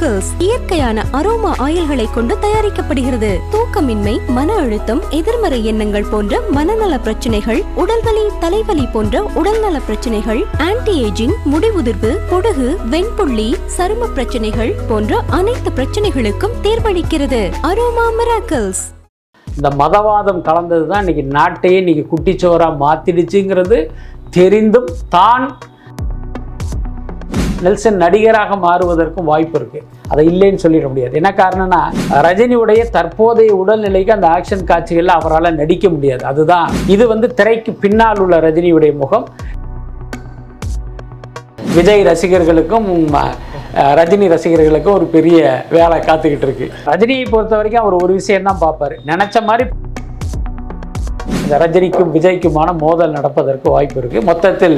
Aroma இயற்கையான aroma ஆயில்களை கொண்டு தயாரிக்கப்படுகிறது. தூக்கமின்மை மன அழுத்தம் எதிர்மறை எண்ணங்கள் போன்ற மனநல பிரச்சனைகள் உடல்வலி தலைவலி போன்ற உடல்நல பிரச்சனைகள் ஆன்டி ஏஜிங் முடிவுதிர்வு பொடுகு வெண்புள்ளி சரும பிரச்சனைகள் போன்ற அனைத்து பிரச்சனைகளுக்கும் தீர்வளிக்கிறது. அரோமா மிராக்கிள்ஸ் இந்த மதவாதம் கலந்தது தான் இன்னைக்கு நாட்டையே இன்னைக்கு குட்டிச்சோராக மாத்திடுச்சுங்கிறது தெரிந்தும் தான் நெல்சன் நடிகராக மாறுவதற்கும் வாய்ப்பு இருக்குது அதை இல்லைன்னு சொல்லிட முடியாது. என்ன காரணம்னா ரஜினியுடைய தற்போதைய உடல்நிலைக்கு அந்த ஆக்ஷன் காட்சிகளில் அவரால் நடிக்க முடியாது. அதுதான். இது வந்து திரைக்கு பின்னால் உள்ள ரஜினியுடைய முகம். விஜய் ரசிகர்களுக்கும் ரஜினி ரசிகர்களுக்கும் ஒரு பெரிய வேலை காத்துக்கிட்டு இருக்கு. ரஜினியை பொறுத்த வரைக்கும் அவர் ஒரு விஷயம் தான் பார்ப்பாரு. நினைச்ச மாதிரி இந்த ரஜினிக்கும் விஜய்க்குமான மோதல் நடப்பதற்கு வாய்ப்பு இருக்கு. மொத்தத்தில்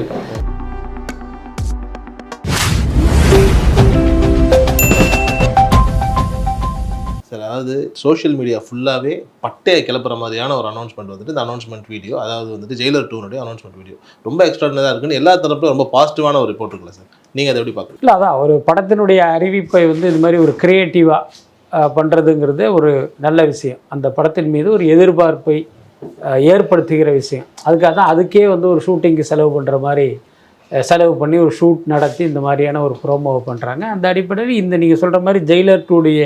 அதாவது சோஷியல் மீடியா ஃபுல்லாகவே பட்டையை கிளப்புற மாதிரியான ஒரு அனௌன்ஸ்மெண்ட் வந்துட்டு இந்த அனௌன்ஸ்மெண்ட் வீடியோ அதாவது வந்துட்டு ஜெயிலர் டூனுடைய அனௌன்ஸ்மெண்ட் வீடியோ ரொம்ப எக்ஸ்ட்ராடனரியாக இருக்குன்னு எல்லா தரப்புலையும் ரொம்ப பாசிட்டிவான ஒரு ரிப்போர்ட் இருக்குல்ல சார் நீங்கள் அதை எப்படி பார்க்குறீங்க? இல்லை அதான் ஒரு படத்தினுடைய அறிவிப்பை வந்து இது மாதிரி ஒரு க்ரியேட்டிவாக பண்ணுறதுங்கிறது ஒரு நல்ல விஷயம். அந்த படத்தின் மீது ஒரு எதிர்பார்ப்பை ஏற்படுத்துகிற விஷயம். அதுக்காக தான் அதுக்கே வந்து ஒரு ஷூட்டிங்க்கு செலவு பண்ணுற மாதிரி செலவு பண்ணி ஒரு ஷூட் நடத்தி இந்த மாதிரியான ஒரு ப்ரோமோவை பண்ணுறாங்க அந்த அடிப்படையில் இந்த நீங்கள் சொல்கிற மாதிரி ஜெயிலர் டூடைய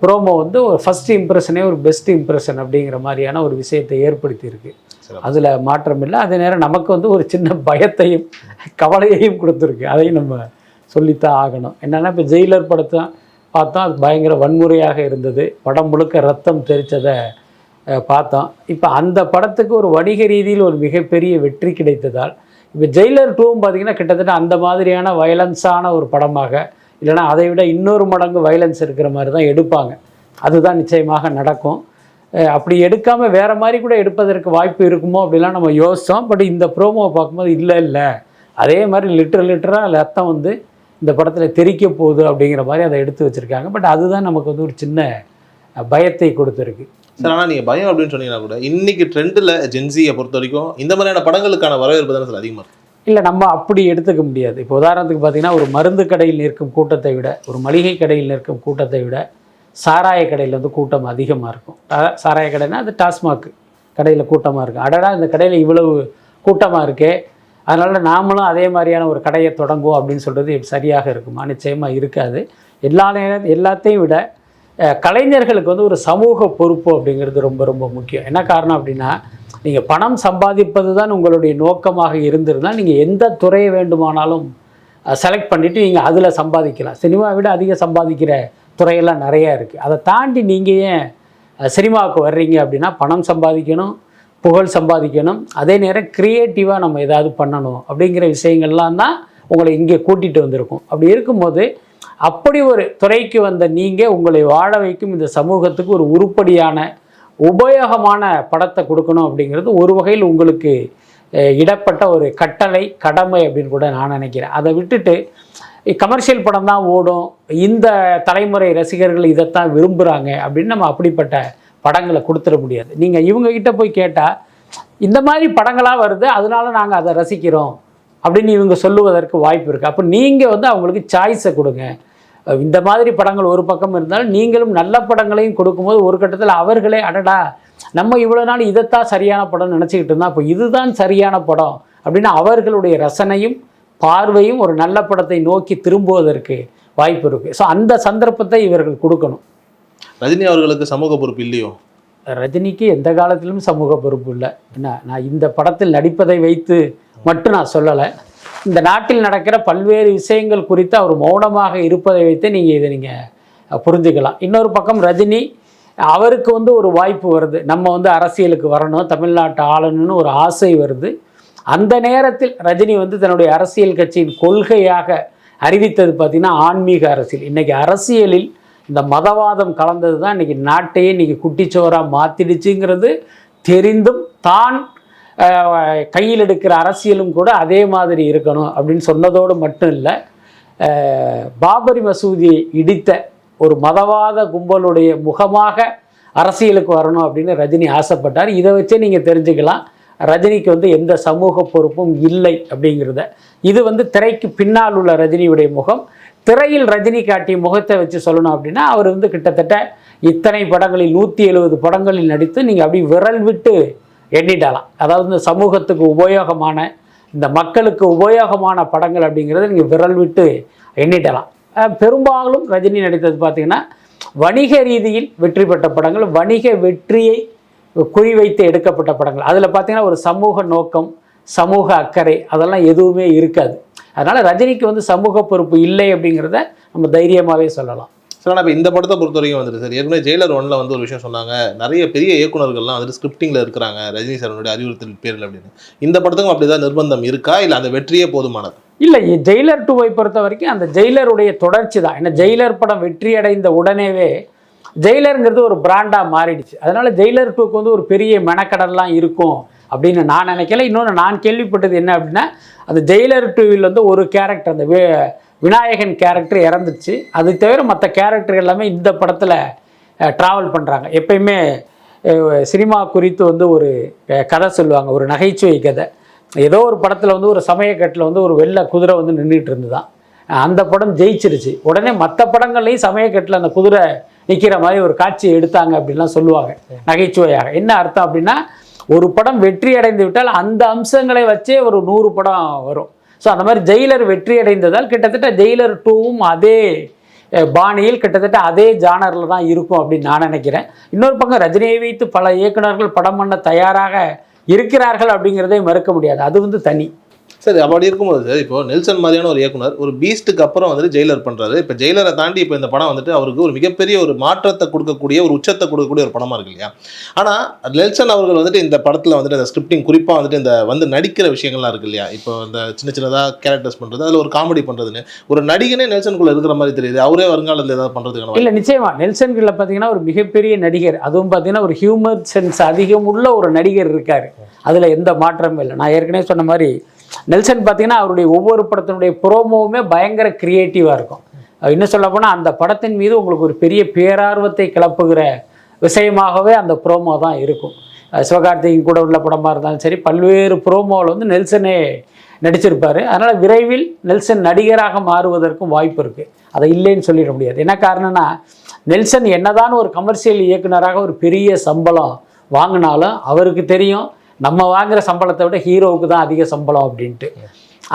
ப்ரோமோ வந்து ஒரு ஃபஸ்ட் இம்ப்ரெஷனே ஒரு பெஸ்ட் இம்ப்ரெஷன் அப்படிங்கிற மாதிரியான ஒரு விஷயத்தை ஏற்படுத்தியிருக்கு. அதில் மாற்றம் இல்லை. அதே நேரம் நமக்கு வந்து ஒரு சின்ன பயத்தையும் கவலையையும் கொடுத்துருக்கு. அதையும் நம்ம சொல்லித்தான் ஆகணும். என்னென்னா இப்போ ஜெயிலர் படத்தை பார்த்தோம் அது பயங்கர வன்முறையாக இருந்தது. படம் முழுக்க ரத்தம் அஹ், பார்த்தோம். இப்போ அந்த படத்துக்கு ஒரு வணிக ரீதியில் ஒரு மிகப்பெரிய வெற்றி கிடைத்ததால் இப்போ ஜெயிலர் டூவும் பார்த்தீங்கன்னா கிட்டத்தட்ட அந்த மாதிரியான வயலன்ஸான ஒரு படமாக இல்லைன்னா அதை விட இன்னொரு மடங்கு வயலன்ஸ் இருக்கிற மாதிரி தான் எடுப்பாங்க. அதுதான் நிச்சயமாக நடக்கும். அப்படி எடுக்காமல் வேறு மாதிரி கூட எடுப்பதற்கு வாய்ப்பு இருக்குமோ அப்படிலாம் நம்ம யோசித்தோம் பட் இந்த ப்ரோமோவை பார்க்கும்போது இல்லை இல்லை. அதே மாதிரி லிட்டர் லிட்டராக ரத்தம் வந்து இந்த படத்தில் தெரிக்க போகுது அப்படிங்கிற மாதிரி அதை எடுத்து வச்சுருக்காங்க. பட் அதுதான் நமக்கு வந்து ஒரு சின்ன பயத்தை கொடுத்துருக்கு. சார் ஆனால் நீங்கள் பயம் அப்படின்னு சொன்னீங்கன்னா கூட இன்றைக்கி ட்ரெண்டில் ஜென்சியை பொறுத்த வரைக்கும் இந்த மாதிரியான படங்களுக்கான வரவேற்பு தானே சார் அதிகமாக இருக்குது இல்லை நம்ம அப்படி எடுத்துக்க முடியாது. இப்போ உதாரணத்துக்கு பார்த்தீங்கன்னா ஒரு மருந்து கடையில் நிற்கும் கூட்டத்தை விட ஒரு மளிகை கடையில் நிற்கும் கூட்டத்தை விட சாராய கடையில் வந்து கூட்டம் அதிகமாக இருக்கும். சாராய கடைனா அது டாஸ்மாக் கடையில் கூட்டமாக இருக்கும். அடடா இந்த கடையில் இவ்வளவு கூட்டமாக இருக்கே. அதனால் நாமளும் அதே மாதிரியான ஒரு கடையை தொடங்குவோம் அப்படின்னு சொல்கிறது சரியாக இருக்குமா? நிச்சயமாக இருக்காது. எல்லா நேரம் எல்லாத்தையும் விட கலைஞர்களுக்கு வந்து ஒரு சமூக பொறுப்பு அப்படிங்கிறது ரொம்ப ரொம்ப முக்கியம். என்ன காரணம் அப்படின்னா நீங்கள் பணம் சம்பாதிப்பது தான் உங்களுடைய நோக்கமாக இருந்திருந்தால் நீங்கள் எந்த துறையை வேண்டுமானாலும் செலக்ட் பண்ணிவிட்டு நீங்கள் அதில் சம்பாதிக்கலாம். சினிமாவை விட அதிகம் சம்பாதிக்கிற துறையெல்லாம் நிறையா இருக்குது அதை தாண்டி நீங்கள் ஏன் சினிமாவுக்கு வர்றீங்க அப்படின்னா பணம் சம்பாதிக்கணும் புகழ் சம்பாதிக்கணும் அதே நேரம் க்ரியேட்டிவாக நம்ம ஏதாவது பண்ணணும் அப்படிங்கிற விஷயங்கள்லாம் தான் உங்களை இங்கே கூட்டிகிட்டு வந்திருக்கும். அப்படி இருக்கும்போது அப்படி ஒரு துறைக்கு வந்த நீங்கள் உங்களை வாழ வைக்கும் இந்த சமூகத்துக்கு ஒரு உருப்படியான உபயோகமான படத்தை கொடுக்கணும் அப்படிங்கிறது ஒரு வகையில் உங்களுக்கு இடப்பட்ட ஒரு கட்டளை கடமை அப்படின்னு கூட நான் நினைக்கிறேன். அதை விட்டுட்டு கமர்ஷியல் படம் தான் ஓடும். இந்த தலைமுறை ரசிகர்கள் இதைத்தான் விரும்புகிறாங்க அப்படின்னு நம்ம அப்படிப்பட்ட படங்களை கொடுத்துட முடியாது. நீங்கள் இவங்ககிட்ட போய் கேட்டால் இந்த மாதிரி படங்களாக வருது அதனால நாங்கள் அதை ரசிக்கிறோம் அப்படின்னு இவங்க சொல்லுவதற்கு வாய்ப்பு இருக்குது அப்போ நீங்கள் வந்து அவங்களுக்கு சாய்ஸை கொடுங்க. இந்த மாதிரி படங்கள் ஒரு பக்கம் இருந்தாலும் நீங்களும் நல்ல படங்களையும் கொடுக்கும்போது ஒரு கட்டத்தில் அவர்களே அடடா நம்ம இவ்வளோ நாள் இதைத்தான் சரியான படம்னு நினச்சிக்கிட்டு இருந்தோம் அப்போ இதுதான் சரியான படம் அப்படின்னு அவர்களுடைய ரசனையும் பார்வையும் ஒரு நல்ல படத்தை நோக்கி திரும்புவதற்கு வாய்ப்பு இருக்குது ஸோ அந்த சந்தர்ப்பத்தை இவர்கள் கொடுக்கணும். ரஜினி அவர்களுக்கு சமூக பொறுப்பு இல்லையோ? ரஜினிக்கு எந்த காலத்திலும் சமூக பொறுப்பு இல்லை. என்ன நான் இந்த படத்தில் நடிப்பதை வைத்து மட்டும் நான் சொல்லலை. இந்த நாட்டில் நடக்கிற பல்வேறு விஷயங்கள் குறித்து அவர் மௌனமாக இருப்பதை வைத்து நீங்கள் இதை நீங்கள் புரிஞ்சுக்கலாம். இன்னொரு பக்கம் ரஜினி அவருக்கு வந்து ஒரு வாய்ப்பு வருது. நம்ம வந்து அரசியலுக்கு வரணும் தமிழ்நாட்டை ஆளணும்னு ஒரு ஆசை வருது. அந்த நேரத்தில் ரஜினி வந்து தன்னுடைய அரசியல் கட்சியின் கொள்கையாக அறிவித்தது பார்த்திங்கன்னா ஆன்மீக அரசியல். இன்றைக்கி அரசியலில் இந்த மதவாதம் கலந்தது தான் இன்றைக்கி நாட்டையே இன்றைக்கி குட்டிச்சோராக மாற்றிடுச்சுங்கிறது தெரிந்தும் தான் கையில் எடுக்கிற அரசியலும் கூட அதே மாதிரி இருக்கணும் அப்படின்னு சொன்னதோடு மட்டும் இல்லை பாபரி மசூதியை இடித்த ஒரு மதவாத கும்பலுடைய முகமாக அரசியலுக்கு வரணும் அப்படின்னு ரஜினி ஆசைப்பட்டார். இதை வச்சே நீங்கள் தெரிஞ்சுக்கலாம் ரஜினிக்கு வந்து எந்த சமூக பொறுப்பும் இல்லை அப்படிங்கிறத. இது வந்து திரைக்கு பின்னால் உள்ள ரஜினியுடைய முகம். திரையில் ரஜினி காட்டிய முகத்தை வச்சு சொல்லணும் அப்படின்னா அவர் வந்து கிட்டத்தட்ட இத்தனை படங்களில் நூற்றி எழுபது படங்களில் நடித்து நீங்கள் அப்படி விரல் விட்டு எண்ணிடலாம் அதாவது இந்த சமூகத்துக்கு உபயோகமான இந்த மக்களுக்கு உபயோகமான படங்கள் அப்படிங்கிறத நீங்கள் விரல் விட்டு எண்ணிடலாம் பெரும்பாலும் ரஜினி நடித்தது பார்த்தீங்கன்னா வணிக ரீதியில் வெற்றி பெற்ற படங்கள் வணிக வெற்றியை குறிவைத்து எடுக்கப்பட்ட படங்கள். அதில் பார்த்தீங்கன்னா ஒரு சமூக நோக்கம் சமூக அக்கறை அதெல்லாம் எதுவுமே இருக்காது. அதனால் ரஜினிக்கு வந்து சமூக பொறுப்பு இல்லை அப்படிங்கிறத நம்ம தைரியமாகவே சொல்லலாம். சார் ஆனால் இப்போ இந்த படத்தை பொறுத்த வரைக்கும் வந்துட்டு சார் ஏற்கனவே ஜெயிலர் ஒன்ல வந்து ஒரு விஷயம் சொன்னாங்க. நிறைய பெரிய இயக்குனர்கள்லாம் வந்துட்டு ஸ்கிரிப்டிங்கில் இருக்கிறாங்க ரஜினி சாரனுடைய அறிவுறுத்தல் பேரில் அப்படின்னு. இந்த படத்துக்கும் அப்படிதான் நிர்பந்தம் இருக்கா? இல்லை அந்த வெற்றியே போதுமானது? இல்லை ஜெயிலர் டூவை பொறுத்த வரைக்கும் அந்த ஜெயிலருடைய தொடர்ச்சி தான். ஏன்னா ஜெயிலர் படம் வெற்றி அடைந்த உடனேவே ஜெயிலருங்கிறது ஒரு பிராண்டாக மாறிடுச்சு. அதனால ஜெயிலர் டூக்கு வந்து ஒரு பெரிய மெனக்கடல்லாம் இருக்கும் அப்படின்னு நான் நினைக்கல. இன்னொன்று நான் கேள்விப்பட்டது என்ன அப்படின்னா அந்த ஜெயிலர் டூவில் வந்து ஒரு கேரக்டர் அந்த வே விநாயகன் கேரக்டர் இறந்துச்சு அது தவிர மற்ற கேரக்டர் எல்லாமே இந்த படத்தில் ட்ராவல் பண்ணுறாங்க எப்பயுமே சினிமா குறித்து வந்து ஒரு கதை சொல்லுவாங்க. ஒரு நகைச்சுவை கதை. ஏதோ ஒரு படத்தில் வந்து ஒரு சமயக்கட்டில் வந்து ஒரு வெள்ளை குதிரை வந்து நின்றுட்டு இருந்துதான். அந்த படம் ஜெயிச்சிருச்சு. உடனே மற்ற படங்கள்லையும் சமயக்கட்டில் அந்த குதிரை நிற்கிற மாதிரி ஒரு காட்சி எடுத்தாங்க அப்படின்லாம் சொல்லுவாங்க. நகைச்சுவையாக. என்ன அர்த்தம் அப்படின்னா ஒரு படம் வெற்றி அடைந்து விட்டால் அந்த அம்சங்களை வச்சே ஒரு நூறு படம் வரும். ஸோ அந்த மாதிரி ஜெயிலர் வெற்றி அடைந்ததால் கிட்டத்தட்ட ஜெயிலர் டூவும் அதே பாணியில் கிட்டத்தட்ட அதே ஜானரில் தான் இருக்கும் அப்படின்னு நான் நினைக்கிறேன். இன்னொரு பக்கம் ரஜினியை வைத்து பல இயக்குனர்கள் படம் பண்ண தயாராக இருக்கிறார்கள் அப்படிங்கிறதே மறுக்க முடியாது. அது வந்து தனி. சரி அப்படி இருக்கும்போது சார் இப்போ நெல்சன் மாதிரியான ஒரு இயக்குனர் ஒரு பீஸ்ட்டுக்கு அப்புறம் வந்துட்டு ஜெயிலர் பண்றாரு. இப்போ ஜெயிலரை தாண்டி இப்போ இந்த படம் வந்துட்டு அவருக்கு ஒரு மிகப்பெரிய ஒரு மாற்றத்தை கொடுக்கக்கூடிய ஒரு உச்சத்தை கொடுக்கக்கூடிய ஒரு படமா இருக்கு இல்லையா? ஆனா நெல்சன் அவர்கள் வந்துட்டு இந்த படத்துல வந்துட்டு அந்த ஸ்கிரிப்டிங் குறிப்பா வந்துட்டு இந்த வந்து நடிக்கிற விஷயங்கள்லாம் இருக்கு இல்லையா? இப்போ இந்த சின்ன சின்னதா கேரக்டர்ஸ் பண்றது அதுல ஒரு காமெடி பண்றதுன்னு. ஒரு நடிகனே நெல்சனுக்குள்ள இருக்கிற மாதிரி தெரியுது. அவரே வருங்காலத்தில் ஏதாவது பண்றதுக்கான வாய்ப்பு. இல்லை நிச்சயமா. நெல்சன் கில்ல பார்த்தீங்கன்னா ஒரு மிகப்பெரிய நடிகர். அதுவும் பார்த்தீங்கன்னா ஒரு ஹியூமர் சென்ஸ் அதிகம் உள்ள ஒரு நடிகர் இருக்கார். அதில் எந்த மாற்றமும் இல்லை. நான் ஏற்கனவே சொன்ன மாதிரி நெல்சன் பார்த்தீங்கன்னா அவருடைய ஒவ்வொரு படத்தினுடைய ப்ரோமோவுமே பயங்கர க்ரியேட்டிவாக இருக்கும். இன்னும் சொல்ல போனால் அந்த படத்தின் மீது உங்களுக்கு ஒரு பெரிய பேரார்வத்தை கிளப்புகிற விஷயமாகவே அந்த ப்ரோமோ தான் இருக்கும். அஹ் சிவகார்த்திகேயன் கூட உள்ள படமாக இருந்தாலும் சரி பல்வேறு ப்ரோமோவில் வந்து நெல்சனே நடிச்சிருப்பார். அதனால் விரைவில் நெல்சன் நடிகராக மாறுவதற்கும் வாய்ப்பு இருக்குது அதை இல்லைன்னு சொல்லிட முடியாது. என்ன காரணம்னா நெல்சன் என்னதான் ஒரு கமர்ஷியல் இயக்குனராக ஒரு பெரிய சம்பளம் வாங்கினாலும் அவருக்கு தெரியும் நம்ம வாங்குற சம்பளத்தை விட ஹீரோவுக்கு தான் அதிக சம்பளம் அப்படின்ட்டு.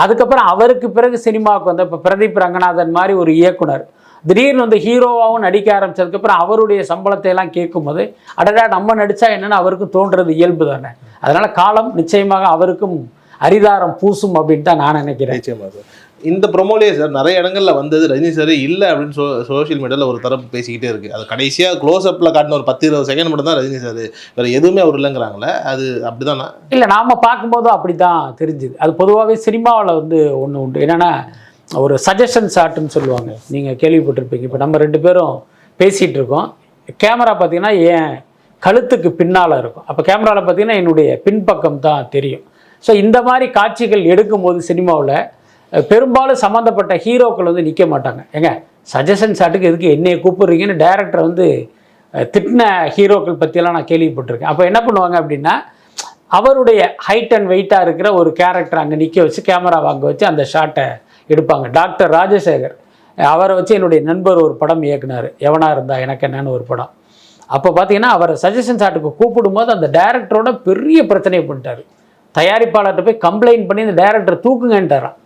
அதுக்கப்புறம் அவருக்கு பிறகு சினிமாவுக்கு வந்த இப்போ பிரதீப் ரங்கநாதன் மாதிரி ஒரு இயக்குனர். திடீர்னு வந்து ஹீரோவாகவும் நடிக்க ஆரம்பித்ததுக்கப்புறம் அவருடைய சம்பளத்தை எல்லாம் கேட்கும்போது அடடா நம்ம நடித்தா என்னன்னு அவருக்கு தோன்றது இயல்பு தானே. அதனால் காலம் நிச்சயமாக அவருக்கும் அரிதாரம் பூசும் அப்படின்னு தான் நான் நினைக்கிறேன். நிச்சயமாக இந்த ப்ரொமோலேயே சார் நிறைய இடங்களில் வந்தது. ரஜினி சார் இல்லை அப்படின்னு சோ சோஷியல் மீடியாவில் ஒரு தரப்பு பேசிக்கிட்டே இருக்குது அது கடைசியாக க்ளோஸ் அப்பில் காட்டின ஒரு பத்து இருபது செகண்ட் மட்டும் தான் ரஜினி சார் வேறு எதுவுமே அவர் இல்லைங்கிறாங்களே அது அப்படிதானா? இல்லை நாம் பார்க்கும்போதும் அப்படி தான் தெரிஞ்சுது. அது பொதுவாகவே சினிமாவில் வந்து ஒன்று உண்டு. என்னென்னா ஒரு சஜஷன் ஷாட்டுன்னு சொல்லுவாங்க. நீங்கள் கேள்விப்பட்டிருப்பீங்க. இப்போ நம்ம ரெண்டு பேரும் பேசிகிட்டு இருக்கோம். கேமரா பார்த்தீங்கன்னா என் கழுத்துக்கு பின்னால் இருக்கும். அப்போ கேமராவில் பார்த்தீங்கன்னா என்னுடைய பின்பக்கம் தான் தெரியும். ஸோ இந்த மாதிரி காட்சிகள் எடுக்கும்போது சினிமாவில் பெரும்பாலும் சம்மந்தப்பட்ட ஹீரோக்கள் வந்து நிற்க மாட்டாங்க. ஏங்க சஜஷன் சாட்டுக்கு எதுக்கு என்னையை கூப்பிடுறீங்கன்னு டைரக்டர் வந்து திட்டின ஹீரோக்கள் பற்றியெல்லாம் நான் கேள்விப்பட்டிருக்கேன். அப்போ என்ன பண்ணுவாங்க அப்படின்னா அவருடைய ஹைட் அண்ட் வெயிட்டாக இருக்கிற ஒரு கேரக்டர் அங்கே நிற்க வச்சு கேமரா வாங்க வச்சு அந்த ஷாட்டை எடுப்பாங்க. டாக்டர் ராஜசேகர் அவரை வச்சு என்னுடைய நண்பர் ஒரு படம் இயக்குனார். எவனா இருந்தா எனக்கு என்னன்னு ஒரு படம். அப்போ பார்த்தீங்கன்னா அவரை சஜஷன் ஷாட்டுக்கு கூப்பிடும்போது அந்த டைரக்டரோட பெரிய பிரச்சனையை பண்ணிட்டார். தயாரிப்பாளர்கிட்ட போய் கம்ப்ளைண்ட் பண்ணி இந்த டைரக்டர் தூக்குங்கன்ட்டாரான்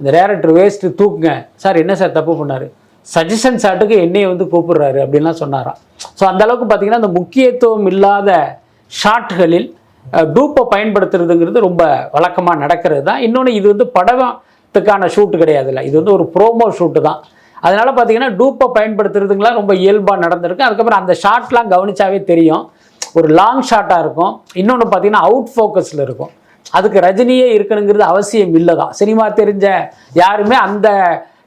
இந்த டேரக்டர் வேஸ்ட்டு தூக்குங்க. சார் என்ன சார் தப்பு பண்ணார்? சஜஷன் ஷாட்டுக்கு என்னையை வந்து கூப்பிடுறாரு அப்படின்லாம் சொன்னாராம். ஸோ அந்தளவுக்கு பார்த்தீங்கன்னா அந்த முக்கியத்துவம் இல்லாத ஷாட்டுகளில் டூப்பை பயன்படுத்துறதுங்கிறது ரொம்ப வழக்கமாக நடக்கிறது தான். இன்னொன்று இது வந்து படத்துக்கான ஷூட்டு கிடையாதுல்ல இது வந்து ஒரு ப்ரோமோ ஷூட்டு தான். அதனால் பார்த்தீங்கன்னா டூப்பை பயன்படுத்துறதுங்களாம் ரொம்ப இயல்பாக நடந்திருக்கு. அதுக்கப்புறம் அந்த ஷாட்லாம் கவனிச்சாவே தெரியும். ஒரு லாங் ஷாட்டாக இருக்கும். இன்னொன்று பார்த்தீங்கன்னா அவுட் ஃபோக்கஸில் இருக்கும். அதுக்கு ரஜினியே இருக்கணுங்கிறது அவசியம் இல்லை தான் சினிமா தெரிஞ்ச யாருமே அந்த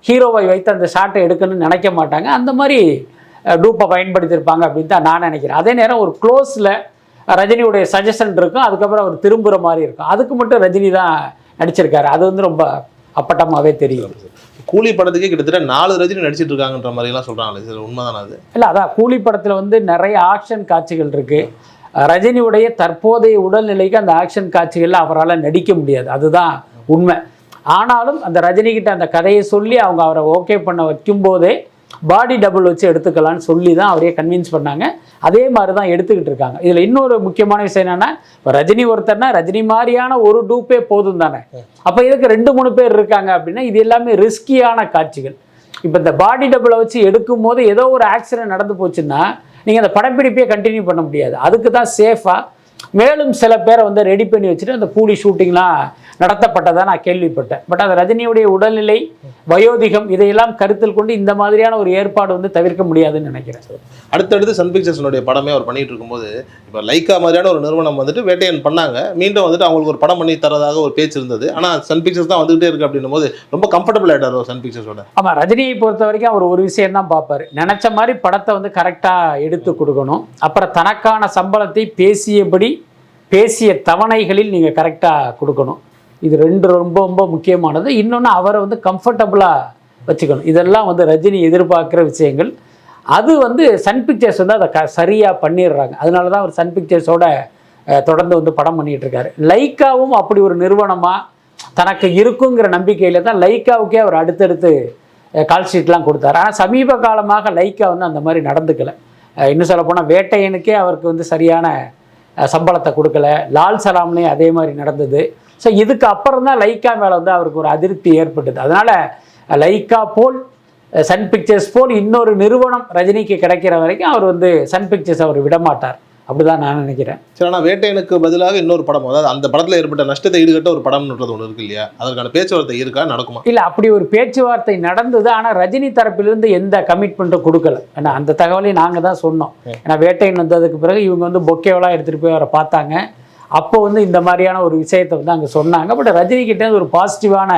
ஹீரோவை வைத்து அந்த ஷாட்டை எடுக்கணும்னு நினைக்க மாட்டாங்க. அந்த மாதிரி டூப்பை பயன்படுத்தியிருப்பாங்க அப்படின்னு தான் நான் நினைக்கிறேன். அதே நேரம் ஒரு க்ளோஸில் ரஜினியுடைய சஜஷன் இருக்கும். அதுக்கப்புறம் அவர் திரும்புகிற மாதிரி இருக்கும். அதுக்கு மட்டும் ரஜினி தான் நடிச்சிருக்காரு. அது வந்து ரொம்ப அப்பட்டமாகவே தெரியும். கூலி படத்துக்கே கிட்டத்தட்ட நாலு ரஜினி நடிச்சிட்டு இருக்காங்கன்ற மாதிரி எல்லாம் சொல்றாங்களே. சார் உண்மைதானா அது? இல்லை அதான். கூலி படத்தில் வந்து நிறைய ஆக்ஷன் காட்சிகள் இருக்குது ரஜினியுடைய தற்போதைய உடல்நிலைக்கு அந்த ஆக்ஷன் காட்சிகளில் அவரால் நடிக்க முடியாது. அதுதான் உண்மை. ஆனாலும் அந்த ரஜினிகிட்ட அந்த கதையை சொல்லி அவங்க அவரை ஓகே பண்ண வைக்கும்போதே பாடி டபுள் வச்சு எடுத்துக்கலாம்னு சொல்லி தான் அவரே கன்வின்ஸ் பண்ணாங்க. அதே மாதிரி தான் எடுத்துக்கிட்டு இருக்காங்க. இதில் இன்னொரு முக்கியமான விஷயம் என்னென்னா இப்போ ரஜினி ஒருத்தர்னா ரஜினி மாதிரியான ஒரு டூப்பே போதும் தானே. அப்போ இதுக்கு ரெண்டு மூணு பேர் இருக்காங்க அப்படின்னா இது எல்லாமே ரிஸ்கியான காட்சிகள். இப்போ இந்த பாடி டபுளை வச்சு எடுக்கும் போது ஏதோ ஒரு ஆக்சிடென்ட் நடந்து போச்சுன்னா நீங்கள் அந்த படப்பிடிப்பே கண்டினியூ பண்ண முடியாது. அதுக்கு தான் சேஃபாக மேலும் சில பேரை வந்து ரெடி பண்ணி வச்சுட்டு அந்த கூலி ஷூட்டிங்லாம் நடத்தப்பட்டதாக நான் கேள்விப்பட்டேன். பட் அது ரஜினியுடைய உடல்நிலை வயோதிகம் இதையெல்லாம் கருத்தில் கொண்டு இந்த மாதிரியான ஒரு ஏற்பாடு வந்து தவிர்க்க முடியாதுன்னு நினைக்கிறேன். அடுத்தடுத்து சன் பிக்சர்ஸ்னுடைய படமே அவர் பண்ணிட்டு இருக்கும்போது இப்போ லைக்கா மாதிரியான ஒரு நிறுவனம் வந்துட்டு வேட்டையன் பண்ணாங்க. மீண்டும் வந்துட்டு அவங்களுக்கு ஒரு படம் பண்ணி தரதாக ஒரு பேச்சு இருந்தது. ஆனால் சன் பிக்சர்ஸ் தான் வந்துகிட்டே இருக்கு அப்படின்னும் போது ரொம்ப கம்ஃபர்டபுள் ஆயிட்டார் சன் பிக்சர்ஸோட ஆமாம் ரஜினியை பொறுத்த வரைக்கும் அவர் ஒரு விஷயம் தான் பார்ப்பார். நினச்ச மாதிரி படத்தை வந்து கரெக்டாக எடுத்து கொடுக்கணும். அப்புறம் தனக்கான சம்பளத்தை பேசியபடி பேசிய தவணைகளில் நீங்கள் கரெக்டாக கொடுக்கணும். இது ரெண்டு ரொம்ப ரொம்ப முக்கியமானது. இன்னொன்று அவரை வந்து கம்ஃபர்டபுளாக வச்சுக்கணும். இதெல்லாம் வந்து ரஜினி எதிர்பார்க்குற விஷயங்கள். அது வந்து சன் பிக்சர்ஸ் வந்து அதை க சரியாக பண்ணிடுறாங்க. அதனால தான் அவர் சன் பிக்சர்ஸோட தொடர்ந்து வந்து படம் பண்ணிகிட்டு இருக்காரு லைக்காவும் அப்படி ஒரு நிறுவனமாக தனக்கு இருக்குங்கிற நம்பிக்கையில் தான் லைக்காவுக்கே அவர் அடுத்தடுத்து கால் ஷீட்லாம் கொடுத்தாரு. ஆனால் சமீப காலமாக லைக்கா வந்து அந்த மாதிரி நடந்துக்கலை. இன்னும் சொல்லப்போனால் வேட்டையனுக்கே அவருக்கு வந்து சரியான சம்பளத்தை கொடுக்கல. லால் சலாம்லேயும் அதே மாதிரி நடந்தது. ஸோ இதுக்கு அப்புறம் தான் லைக்கா மேலே வந்து அவருக்கு ஒரு அதிருப்தி ஏற்பட்டது. அதனால் லைக்கா போல் சன் பிக்சர்ஸ் போல் இன்னொரு நிறுவனம் ரஜினிக்கு கிடைக்கிற வரைக்கும் அவர் வந்து சன் பிக்சர்ஸ் அவர் விடமாட்டார். அப்படிதான் நான் நினைக்கிறேன். சரி ஆனால் வேட்டையனுக்கு பதிலாக இன்னொரு படம் அதாவது அந்த படத்தில் ஏற்பட்ட நஷ்டத்தை ஈடுகட்ட ஒரு படம்ன்றது ஒன்று இருக்கு இல்லையா? அதற்கான பேச்சுவார்த்தை இருக்கா நடக்குமா? இல்லை அப்படி ஒரு பேச்சுவார்த்தை நடந்தது ஆனால் ரஜினி தரப்பிலிருந்து எந்த கமிட்மெண்ட்டும் கொடுக்கல. ஏன்னா அந்த தகவலையும் நாங்கள் தான் சொன்னோம். ஏன்னா வேட்டையன் வந்ததுக்கு பிறகு இவங்க வந்து பொக்கேவெல்லாம் எடுத்துகிட்டு போய் அவரை பார்த்தாங்க. அப்போ வந்து இந்த மாதிரியான ஒரு விஷயத்தை வந்து அங்கே சொன்னாங்க. பட் ரஜினிகிட்ட ஒரு பாசிட்டிவான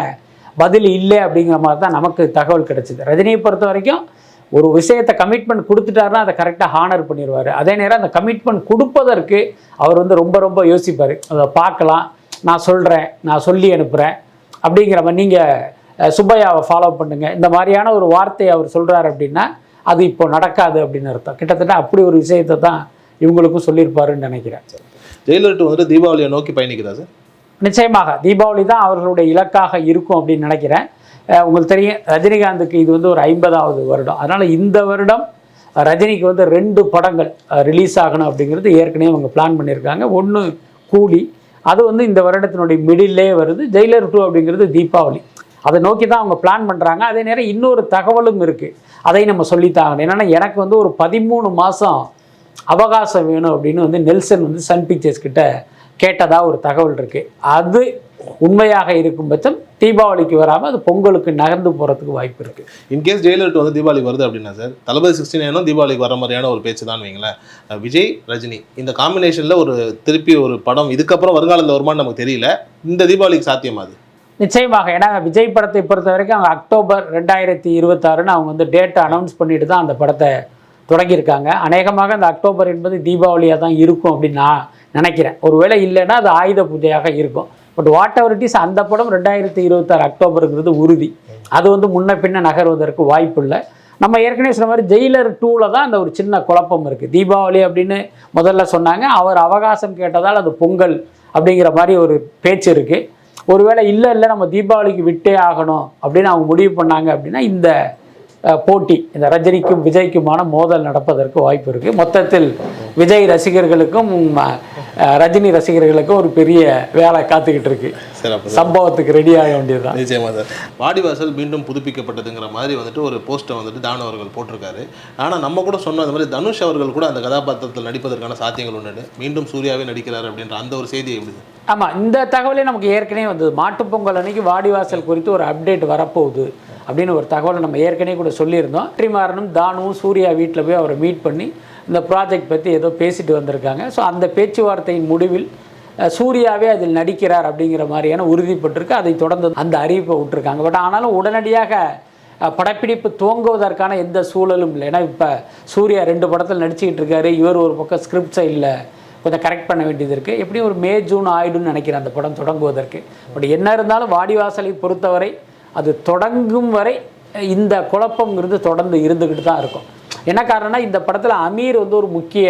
பதில் இல்லை அப்படிங்கிற மாதிரி தான் நமக்கு தகவல் கிடைச்சிது. ரஜினியை பொறுத்த வரைக்கும் ஒரு விஷயத்தை கமிட்மெண்ட் கொடுத்துட்டாருன்னா அதை கரெக்டாக ஹானர் பண்ணிடுவார் அதே நேரம் அந்த கமிட்மெண்ட் கொடுப்பதற்கு அவர் வந்து ரொம்ப ரொம்ப யோசிப்பார். அதை பார்க்கலாம். நான் சொல்கிறேன் நான் சொல்லி அனுப்புகிறேன் அப்படிங்கிற மாதிரி நீங்கள் சுப்பையாவை ஃபாலோ பண்ணுங்கள் இந்த மாதிரியான ஒரு வார்த்தையை அவர் சொல்கிறார் அப்படின்னா அது இப்போ நடக்காது அப்படின்னு அர்த்தம். கிட்டத்தட்ட அப்படி ஒரு விஷயத்தை தான் இவங்களுக்கும் சொல்லியிருப்பாருன்னு நினைக்கிறேன். ஜெயிலர் டூ வந்துட்டு தீபாவளியை நோக்கி பயணிக்கிறா சார் நிச்சயமாக. தீபாவளி தான் அவர்களுடைய இலக்காக இருக்கும் அப்படின்னு நினைக்கிறேன். உங்களுக்கு தெரியும் ரஜினிகாந்துக்கு இது வந்து ஒரு ஐம்பதாவது வருடம். அதனால் இந்த வருடம் ரஜினிக்கு வந்து ரெண்டு படங்கள் ரிலீஸ் ஆகணும் அப்படிங்கிறது ஏற்கனவே அவங்க பிளான் பண்ணியிருக்காங்க. ஒன்று கூலி அது வந்து இந்த வருடத்தினுடைய மிடில்லே வருது. ஜெயிலர் டூ அப்படிங்கிறது தீபாவளி. அதை நோக்கி தான் அவங்க பிளான் பண்ணுறாங்க அதே நேரம் இன்னொரு தகவலும் இருக்குது அதை நம்ம சொல்லித்தாங்க என்னென்னா எனக்கு வந்து ஒரு பதிமூணு மாதம் அவகாசம் வேணும் அப்படின்னு வந்து நெல்சன் வந்து சன் பிக்சர்ஸ் கிட்ட கேட்டதா ஒரு தகவல் இருக்கு. அது உண்மையாக இருக்கும் பட்சம் தீபாவளிக்கு வராமல் அது பொங்கலுக்கு நகர்ந்து போகிறதுக்கு வாய்ப்பு இருக்கு. இன்கேஸ் ஜெயிலர் டூ வந்து தீபாவளி வருது அப்படின்னா சார் தளபதி சிக்ஸ்டி நைனும் தீபாவளிக்கு வர மாதிரியான ஒரு பேச்சு தான் வைங்களேன் விஜய் ரஜினி இந்த காம்பினேஷனில் ஒரு திருப்பி ஒரு படம் இதுக்கப்புறம் வருங்காலத்தில் வருமானு நமக்கு தெரியல. இந்த தீபாவளிக்கு சாத்தியமா அது? நிச்சயமாக. ஏன்னா விஜய் படத்தை பொறுத்த வரைக்கும் அவங்க அக்டோபர் ரெண்டாயிரத்தி இருபத்தாறுன்னு அவங்க வந்து டேட்டை அனௌன்ஸ் பண்ணிட்டு தான் அந்த படத்தை தொடங்கியிருக்காங்க. அநேகமாக அந்த அக்டோபர் என்பது தீபாவளியாக தான் இருக்கும் அப்படின்னு நான் நினைக்கிறேன். ஒருவேளை இல்லைன்னா அது ஆயுத பூஜையாக இருக்கும். But whatever it is அந்த படம் ரெண்டாயிரத்தி இருபத்தாறு அக்டோபருங்கிறது உறுதி. அது வந்து முன்ன பின்ன நகர்வதற்கு வாய்ப்பு இல்லை. நம்ம ஏற்கனவே சொன்ன மாதிரி ஜெயிலர் டூவில் தான் அந்த ஒரு சின்ன குழப்பம் இருக்குது தீபாவளி அப்படின்னு முதல்ல சொன்னாங்க. அவர் அவகாசம் கேட்டதால் அது பொங்கல் அப்படிங்கிற மாதிரி ஒரு பேச்சு இருக்குது ஒருவேளை இல்லை இல்லை நம்ம தீபாவளிக்கு விட்டே ஆகணும் அப்படின்னு அவங்க முடிவு பண்ணாங்க அப்படின்னா இந்த போட்டி. இந்த ரஜினிக்கும் விஜய்க்குமான மோதல் நடப்பதற்கு வாய்ப்பு இருக்குது மொத்தத்தில் விஜய் ரசிகர்களுக்கும் ரஜினி ரசிகர்களுக்கும் ஒரு பெரிய வேலை காத்துக்கிட்டு இருக்கு. சம்பவத்துக்கு ரெடி ஆக வேண்டியதுதான். நிச்சயமா சார். வாடிவாசல் மீண்டும் புதுப்பிக்கப்பட்டதுங்கிற மாதிரி வந்துட்டு ஒரு போஸ்ட்டை வந்துட்டு தானு அவர்கள் போட்டிருக்காரு. ஆனால் நம்ம கூட சொன்ன அந்த மாதிரி தனுஷ் அவர்கள் கூட அந்த கதாபாத்திரத்தில் நடிப்பதற்கான சாத்தியங்கள் ஒன்று மீண்டும் சூர்யாவே நடிக்கிறார் அப்படின்ற அந்த ஒரு செய்தி எப்படி ஆமாம் இந்த தகவலே நமக்கு ஏற்கனவே வந்தது. மாட்டுப் பொங்கல் அன்னைக்கு வாடிவாசல் குறித்து ஒரு அப்டேட் வரப்போகுது. அப்படின்னு ஒரு தகவலை நம்ம ஏற்கனவே கூட சொல்லியிருந்தோம். வெற்றிமாறனும் தானுவும் சூர்யா வீட்டில் போய் அவரை மீட் பண்ணி இந்த ப்ராஜெக்ட் பற்றி ஏதோ பேசிட்டு வந்திருக்காங்க. ஸோ அந்த பேச்சுவார்த்தையின் முடிவில் சூர்யாவே அதில் நடிக்கிறார் அப்படிங்கிற மாதிரியான உறுதிப்பட்டிருக்கு. அதை தொடர்ந்து அந்த அறிவிப்பை விட்டுருக்காங்க. பட் ஆனாலும் உடனடியாக படப்பிடிப்பு துவங்குவதற்கான எந்த சூழலும் இல்லை. ஏன்னா இப்போ சூர்யா ரெண்டு படத்தில் நடிச்சுக்கிட்டு இருக்காரு. இவர் ஒரு பக்கம் ஸ்கிரிப்ட் சைடில் கொஞ்சம் கரெக்ட் பண்ண வேண்டியது இருக்குது எப்படியும் ஒரு மே ஜூன் ஆயிடும்னு நினைக்கிறேன் அந்த படம் தொடங்குவதற்கு. பட் என்ன இருந்தாலும் வாடிவாசலை பொறுத்தவரை அது தொடங்கும் வரை இந்த குழப்பங்கிறது தொடர்ந்து இருந்துக்கிட்டு தான் இருக்கும். என்ன காரணம்னா இந்த படத்தில் அமீர் வந்து ஒரு முக்கிய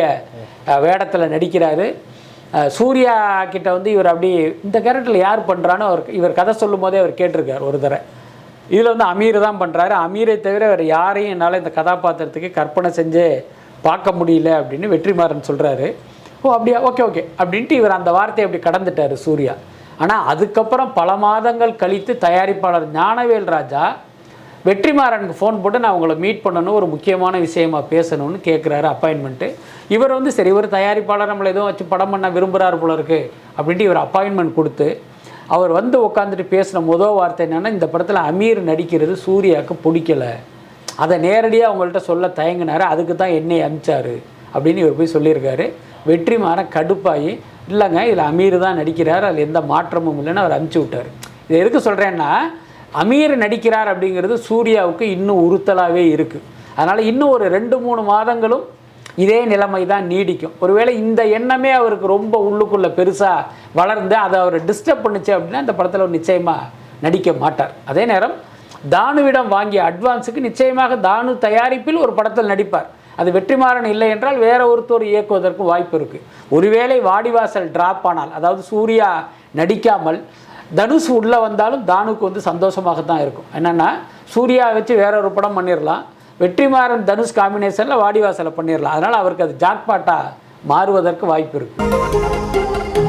வேடத்தில் நடிக்கிறாரு. சூர்யா கிட்ட வந்து இவர் அப்படி இந்த கேரக்டரில் யார் பண்ணுறான்னு அவர் இவர் கதை சொல்லும் போதே அவர் கேட்டிருக்கார் ஒரு தடவை. இதில் வந்து அமீர் தான் பண்ணுறாரு அமீரை தவிர வேறு யாரையும் என்னால் இந்த கதாபாத்திரத்துக்கு கற்பனை செஞ்சு பார்க்க முடியல அப்படின்னு வெற்றிமாறன் சொல்கிறாரு ஓ அப்படியா? Okay okay. அப்படின்ட்டு இவர் அந்த வார்த்தையை அப்படி கடந்துட்டார் சூர்யா. ஆனால் அதுக்கப்புறம் பல மாதங்கள் கழித்து தயாரிப்பாளர் ஞானவேல் ராஜா வெற்றிமாறனுக்கு ஃபோன் போட்டு நான் உங்களை மீட் பண்ணணும் ஒரு முக்கியமான விஷயமா பேசணும்னு கேட்குறாரு அப்பாயின்மெண்ட்டு இவர் வந்து சரி இவர் தயாரிப்பாளர் நம்மளை எதுவும் வச்சு படம் பண்ண விரும்புகிறார் போல இருக்குது அப்படின்ட்டு இவர் அப்பாயின்மெண்ட் கொடுத்து அவர் வந்து உட்காந்துட்டு பேசின முதல் வார்த்தை என்னென்னா இந்த படத்தில் அமீர் நடிக்கிறது சூர்யாவுக்கு பிடிக்கல. அதை நேரடியாக அவங்கள்ட்ட சொல்ல தயங்கினார். அதுக்கு தான் என்னை அமிச்சார் அப்படின்னு இவர் போய் சொல்லியிருக்காரு. வெற்றிமாறன் கடுப்பாகி இல்லைங்க இதில் அமீர் தான் நடிக்கிறார் அதில் எந்த மாற்றமும் இல்லைன்னு அவர் அனுப்பிச்சி விட்டார். இதை எதுக்கு சொல்கிறேன்னா அமீர் நடிக்கிறார் அப்படிங்கிறது சூர்யாவுக்கு இன்னும் உறுத்தலாகவே இருக்குது அதனால் இன்னும் ஒரு ரெண்டு மூணு மாதங்களும் இதே நிலைமை தான் நீடிக்கும். ஒருவேளை இந்த எண்ணமே அவருக்கு ரொம்ப உள்ளுக்குள்ளே பெருசாக வளர்ந்து அதை அவர் டிஸ்டர்ப் பண்ணுச்சு அப்படின்னா இந்த படத்தில் அவர் நிச்சயமாக நடிக்க மாட்டார். அதே நேரம் தானுவிடம் வாங்கிய அட்வான்ஸுக்கு நிச்சயமாக தானு தயாரிப்பில் ஒரு படத்தில் நடிப்பார். அது வெற்றிமாறன் இல்லை என்றால் வேற ஒருத்தர் இயக்குவதற்கு வாய்ப்பு இருக்குது ஒருவேளை வாடிவாசல் டிராப் ஆனால் அதாவது சூர்யா நடிக்காமல் தனுஷ் உள்ளே வந்தாலும் தானுக்கு வந்து சந்தோஷமாக தான் இருக்கும். என்னென்னா சூர்யா வச்சு வேற ஒரு படம் பண்ணிடலாம் வெற்றிமாறன் தனுஷ் காம்பினேஷனில் வாடிவாசலை பண்ணிடலாம் அதனால் அவருக்கு அது ஜாக்பாட்டாக மாறுவதற்கு வாய்ப்பு இருக்குது